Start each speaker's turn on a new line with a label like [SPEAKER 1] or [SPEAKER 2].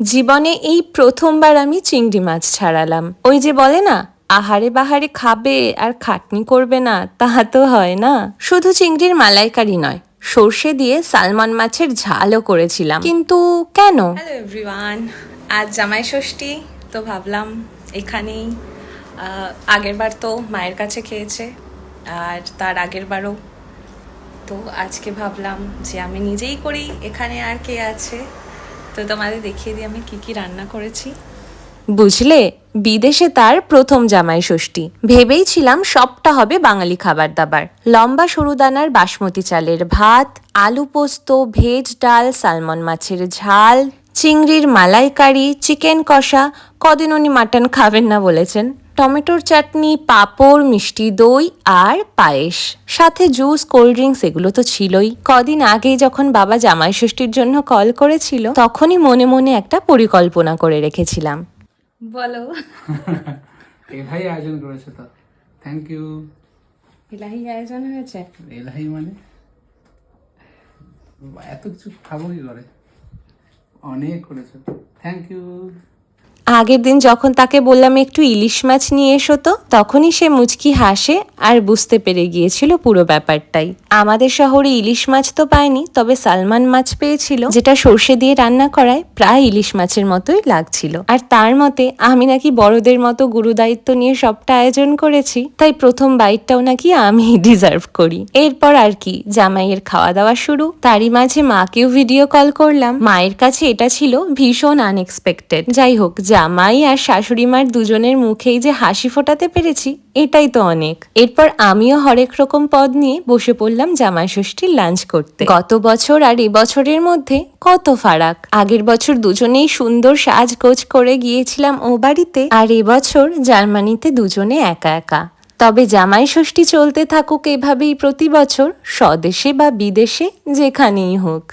[SPEAKER 1] জীবনে এই প্রথমবার আমি চিংড়ি মাছ ছাড়ালাম। ওই যে বলে না, আহারে বাহারে খাবে আর খাটনি করবে না তাহা তো হয় না। শুধু চিংড়ির মালাইকারি নয়, সর্ষে দিয়ে সালমান মাছের ঝালও করেছিলাম। কিন্তু কেন? এভরিওয়ান আজ জামাই ষষ্ঠী, তো ভাবলাম এখানেই আগের বার তো মায়ের কাছে খেয়েছে, আর তার আগের বারও। তো আজকে ভাবলাম যে আমি নিজেই করি, এখানে আর কে আছে? তো তোমাদের দেখিয়ে দিই আমি কি কি রান্না করেছি। বুঝলে, বিদেশে তার প্রথম জামাই ষষ্ঠী। ভেবেইছিলাম সবটা হবে বাঙালি খাবার দাবার। লম্বা সরুদানার বাসমতি চালের ভাত, আলু পোস্ত, ভেজ ডাল, সালমন মাছের ঝাল, চিংড়ির মালাইকারি, চিকেন কষা, কদিন উনি মাটন খাবেন না বলেছেন। টমেটোর চাটনি পাঁপড় মিষ্টি দই আর পায়েস। সাথে জুস কোল্ড ড্রিঙ্কস এগুলো তো ছিলই। কদিন আগেই যখন বাবা জামাই ষষ্ঠীর জন্য কল করেছিল তখনই মনে মনে একটা পরিকল্পনা করে রেখেছিলাম। বলো।
[SPEAKER 2] এলাহি আয়োজন করেছে তো। থ্যাংক ইউ
[SPEAKER 1] ইলাহি আয়োজন হয়েছে?
[SPEAKER 2] এলাহি মানে? এত কিছু খাব কি করে? অনেক করেছে। থ্যাংক ইউ
[SPEAKER 1] আগের দিন যখন তাকে বললাম একটু ইলিশ মাছ নিয়ে এসো তো, তখনই সে মুচকি হাসে আর বুঝতে পেরে গিয়েছিল পুরো ব্যাপারটাই। আমাদের শহরে ইলিশ মাছ তো পায়নি, তবে সালমান মাছ পেয়েছিল, যেটা সর্ষে দিয়ে রান্না করায় প্রায় ইলিশ মাছের মতোই লাগছিল। আর তার মতে, আমি নাকি বড়দের মতো গুরু দায়িত্ব নিয়ে সবটা আয়োজন করেছি, তাই প্রথম বাইটটাও নাকি আমি ডিজার্ভ করি। এরপর আর কি, জামাইয়ের খাওয়া দাওয়া শুরু। তারই মাঝে মাকেও ভিডিও কল করলাম। মায়ের কাছে এটা ছিল ভীষণ আনএক্সপেক্টেড যাই হোক জামাই আর শাশুড়ি মার দুজনের মুখেই যে হাসি ফোটাতে পেরেছি, এটাই তো অনেক। এরপর আমিও হরেক রকম পদ নিয়ে বসে পড়লাম জামাই ষষ্ঠীর লাঞ্চ করতে। গত বছর আর এবছরের মধ্যে কত ফারাক। আগের বছর দুজনেই সুন্দর সাজগোজ করে গিয়েছিলাম ও বাড়িতে, আর এবছর জার্মানিতে দুজনে একা একা। তবে জামাই ষষ্ঠী চলতে থাকুক এভাবেই প্রতি বছর স্বদেশে বা বিদেশে যেখানেই হোক।